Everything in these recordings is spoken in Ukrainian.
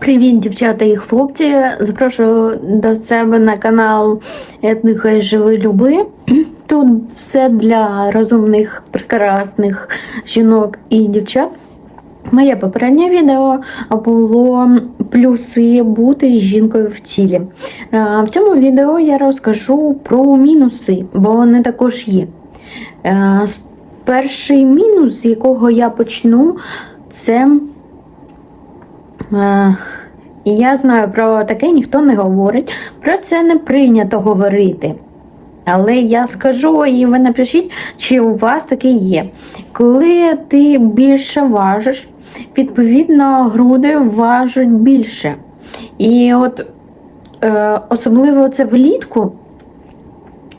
Привіт, дівчата і хлопці! Запрошую до себе на канал Нехай живи люби. Тут все для розумних, прекрасних жінок і дівчат. Моє попереднє відео було плюси бути жінкою в тілі. В цьому відео я розкажу про мінуси, бо вони також є. Перший мінус, з якого я почну, це І я знаю, про таке ніхто не говорить. Про це не прийнято говорити. Але я скажу, і ви напишіть, чи у вас таке є. Коли ти більше важиш, відповідно, груди важать більше. І от е, особливо це влітку.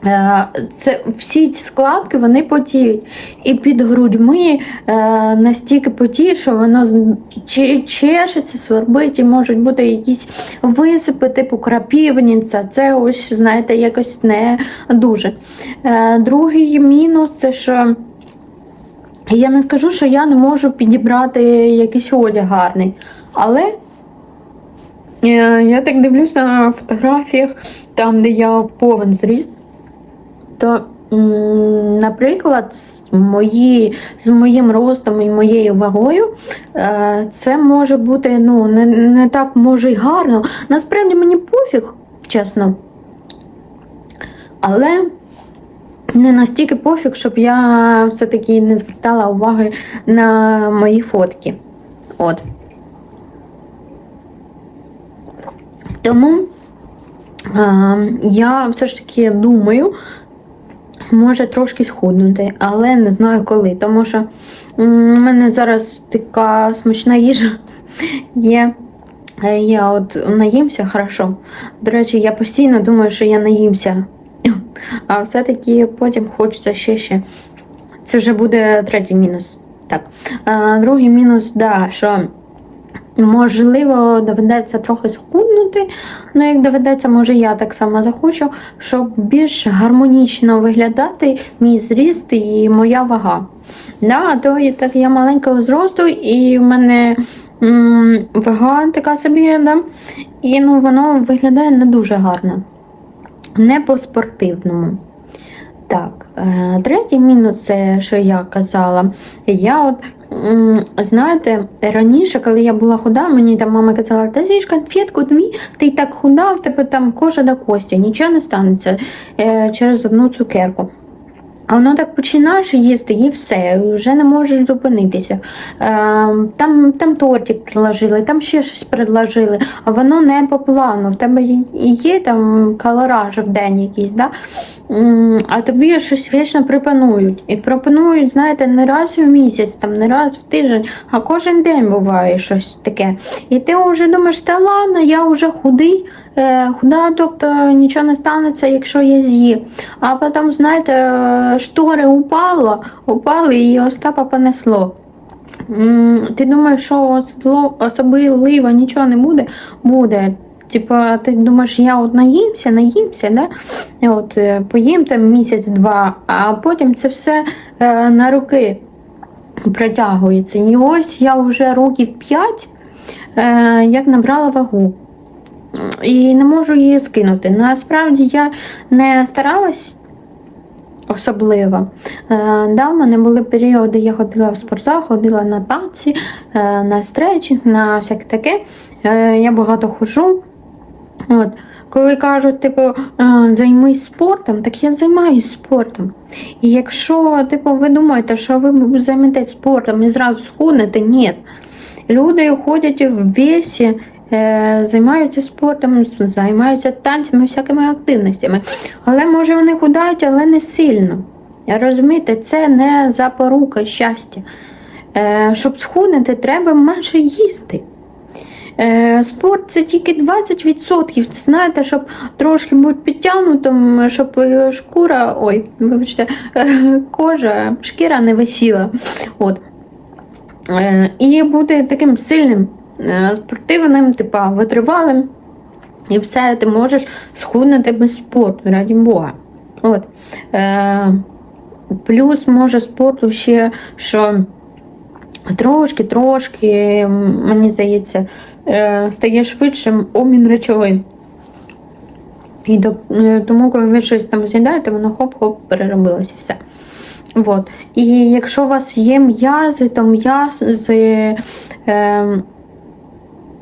Е, Це всі ці складки вони потіють. І під грудьми е, настільки потіє, що воно чешеться, свербить, і можуть бути якісь висипи, типу крапівниця. Це ось, знаєте, якось не дуже. Е, другий мінус це що. Я не скажу, що я не можу підібрати якийсь одяг гарний. Але е, я так дивлюся на фотографіях, там, де я повен зріст, то, м, наприклад, з, мої, з моїм ростом і моєю вагою, е, це може бути ну, не, не так може й гарно. Насправді мені пофіг, чесно. Але не настільки пофіг, щоб я все-таки не звертала уваги на мої фотки. От. Тому а, я все ж таки думаю, може трошки схуднути, але не знаю коли. Тому що у мене зараз така смачна їжа є. Е, Я от наїмся хорошо. До речі, я постійно думаю, що я наїмся. А все-таки потім хочеться ще ще. Це вже буде третій мінус. Так. Другий мінус, да, що можливо доведеться трохи схуднути. Ну, як доведеться, може я так само захочу, щоб більш гармонічно виглядати мій зріст і моя вага. Да, то і так я маленького зросту, і в мене м, вага така собі, да? і ну, воно виглядає не дуже гарно. Не по-спортивному. Так, е, третій мінус, це що я казала. Я от, знаєте, раніше, коли я була худа, мені там мама казала, та з'їж конфетку дві, ти так худа, в тебе там кожа до кості, нічого не станеться е, через одну цукерку. А воно так починаєш їсти і все, вже не можеш зупинитися. Е, там, там тортик предложили, там ще щось предложили, а воно не по плану. В тебе є там калораж в день якийсь, да? А тобі щось вічно пропонують. І пропонують, знаєте, не раз в місяць, там, не раз в тиждень, а кожен день буває щось таке. І ти вже думаєш, та ладно, я вже худий, худа, тобто нічого не станеться, якщо я з'їм. А потім, знаєте, е, штори упало, упали і Остапа понесло. Ти думаєш, що особливо- нічого не буде? Буде. Типа, ти думаєш, я от наїмся, наїмся, да? От е, поїм там місяць-два, а потім це все е, на руки протягується. І ось я вже років 5 е, як набрала вагу. І не можу її скинути. Насправді я не старалась особливо. Е, да, в мене були періоди, я ходила в спортзал, ходила на танці, е, на стретчинг, на всяке таке. Е, я багато хожу. От. Коли кажуть, типу, займись спортом, так я займаюся спортом. І якщо типу, ви думаєте, що ви займетесь спортом і зразу схуднете, ні. Люди ходять в весі, займаються спортом, займаються танцями, всякими активностями. Але може вони худають, але не сильно. Розумієте, це не запорука щастя. Е, щоб схуднути, треба менше їсти. Е, Спорт це тільки 20%. Це знаєте, щоб трошки бути підтягнутим, щоб е, шкура, ой, вибачте, е, кожа, шкіра не висіла. От. Е, І бути таким сильним, е, спортивним, типа витривалим. І все, ти можеш схуднути без спорту, раді Бога. От. Е, Плюс може спорту ще, що Трошки, трошки, мені здається, е, стає швидшим обмін речовин. І до, е, тому, коли ви щось там з'їдаєте, воно хоп-хоп переробилося все. Вот. І якщо у вас є м'язи, то м'язи е,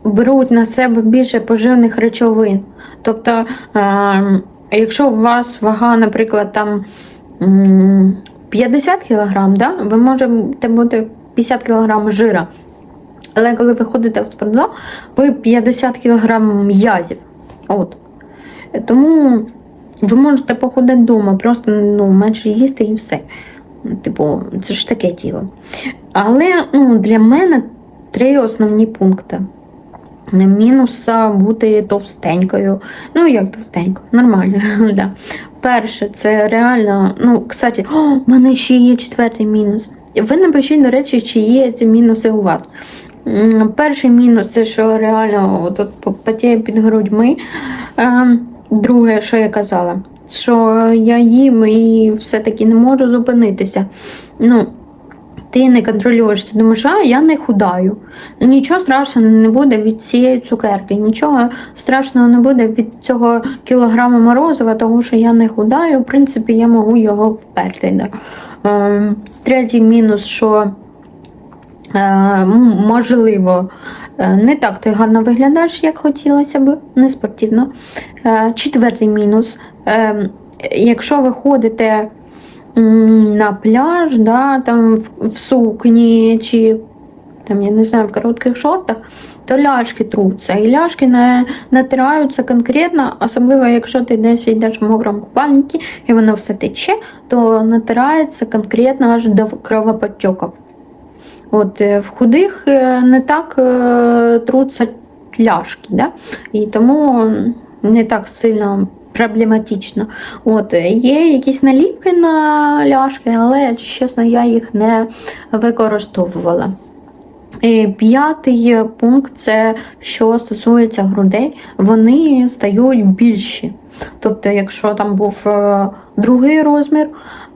беруть на себе більше поживних речовин. Тобто, е, якщо у вас вага, наприклад, там 50 кг, да, ви можете бути 50 кг жира. Але коли ви ходите в спортзал, ви 50 кг м'язів. От. Тому ви можете походити вдома, просто ну, менше їсти і все. Типу, це ж таке тіло. Але ну, для мене три основні пункти. Мінуса бути товстенькою. Ну, як товстенько, нормально. да. Перше, це реально, ну, кстати, о, в мене ще є четвертий мінус. Ви напишіть, до речі, чи є ці мінуси у вас. Перший мінус це що реально тут потіє під грудьми. Ем, Друге, що я казала, що я їм і все-таки не можу зупинитися. Ну, ти не контролюєш, ти думаєш, а я не худаю. Нічого страшного не буде від цієї цукерки, нічого страшного не буде від цього кілограма морозива, тому що я не худаю, в принципі, я можу його вперти. Ем, Третій мінус, що е, можливо, е, не так ти гарно виглядаєш, як хотілося б, не спортивно. Е, Четвертий мінус. Е, Якщо ви ходите на пляж, да, там в, сукні чи там, я не знаю, в коротких шортах, то ляшки труться. І ляшки не натираються конкретно, особливо якщо ти десь йдеш в мокрому купальнику і воно все тече, то натирається конкретно аж до кровоподтеків. От, е, в худих е, не так е, труться ляшки, да? і тому не так сильно проблематично. От, е, є якісь наліпки на ляшки, але чесно, я їх не використовувала. І П'ятий пункт це що стосується грудей, вони стають більші. Тобто, якщо там був е, другий розмір,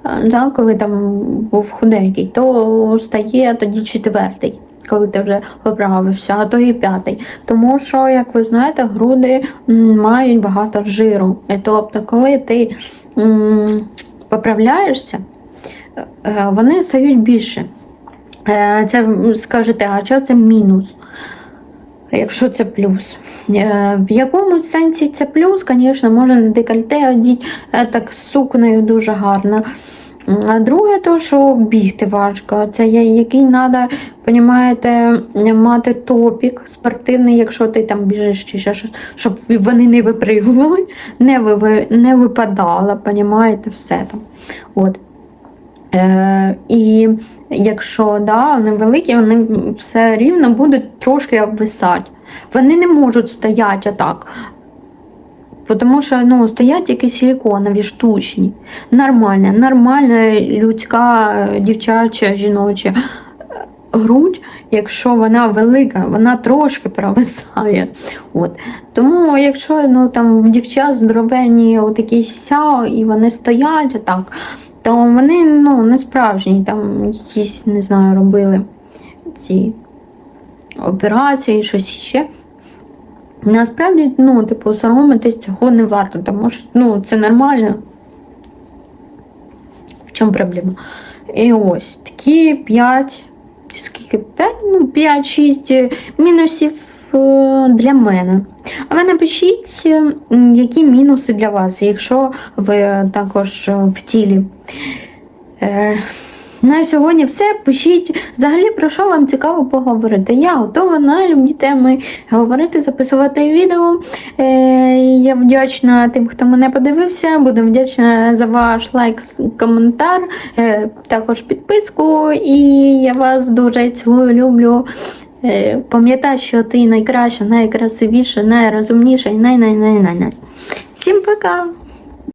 е, да, коли там був худенький, то стає тоді четвертий, коли ти вже поправився, а то і п'ятий. Тому що, як ви знаєте, груди мають багато жиру. І тобто, коли ти поправляєшся, е, вони стають більше. Е, Це скажете, а що це мінус? Якщо це плюс. Е, В якомусь сенсі це плюс, звісно, можна на декольте одіти е, так з сукнею дуже гарно. А друге, то, що бігти важко. Це який треба, розумієте, мати топік спортивний, якщо ти там біжиш чи ще щось, щоб вони не випригували, не, ви, не випадало, розумієте, все там. От. Е, і якщо да, вони великі, вони все рівно будуть трошки обвисати. Вони не можуть стояти отак. Тому що ну, стоять якісь силіконові, штучні. Нормальна, нормальна людська, дівчача, жіноча грудь, якщо вона велика, вона трошки провисає. От. Тому, якщо ну, там, дівчат здоровенні отакі ся, і вони стоять отак, то вони ну, не справжні, там якісь, не знаю, робили ці операції, щось ще. Насправді, ну, типу, соромитись цього не варто, тому що ну, це нормально. В чому проблема? І ось такі 5, скільки 5, ну, 5-6 мінусів е, для мене. А ви напишіть, які мінуси для вас, якщо ви також е, в тілі. На сьогодні все. Пишіть взагалі про що вам цікаво поговорити. Я готова на любі теми говорити, записувати відео. Е, я вдячна тим, хто мене подивився. Буду вдячна за ваш лайк, коментар, е, також підписку. І я вас дуже цілую, люблю. Е, Пам'ятай, що ти найкраща, найкрасивіша, найрозумніша і най-най-най-най-най. Всім пока!